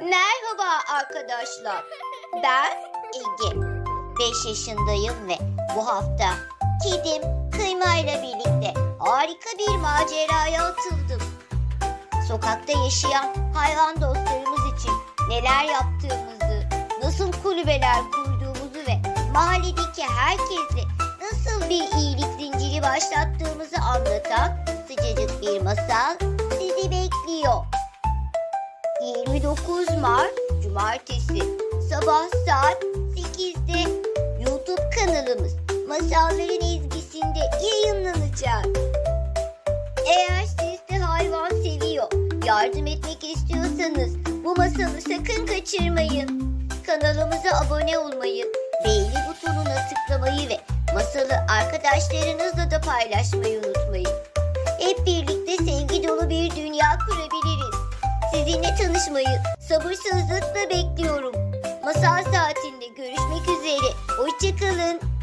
Merhaba arkadaşlar. Ben Ege. 5 yaşındayım ve bu hafta kedim Kıyma ile birlikte harika bir maceraya atıldım. Sokakta yaşayan hayvan dostlarımız için neler yaptığımızı, nasıl kulübeler kurduğumuzu ve mahalledeki herkesle nasıl bir iyilik zinciri başlattığımızı anlatan sıcacık bir masal. 29 Mart Cumartesi sabah saat 8'de YouTube kanalımız Masalların Ezgisi'nde yayınlanacak. Eğer siz de hayvan seviyor, yardım etmek istiyorsanız bu masalı sakın kaçırmayın. Kanalımıza abone olmayı, beğeni butonuna tıklamayı ve masalı arkadaşlarınızla da paylaşmayı unutmayın. Hep birlikte sevgi dolu bir dünya kurabiliriz. Sizinle tanışmayı sabırsızlıkla bekliyorum. Masal saatinde görüşmek üzere. Hoşçakalın.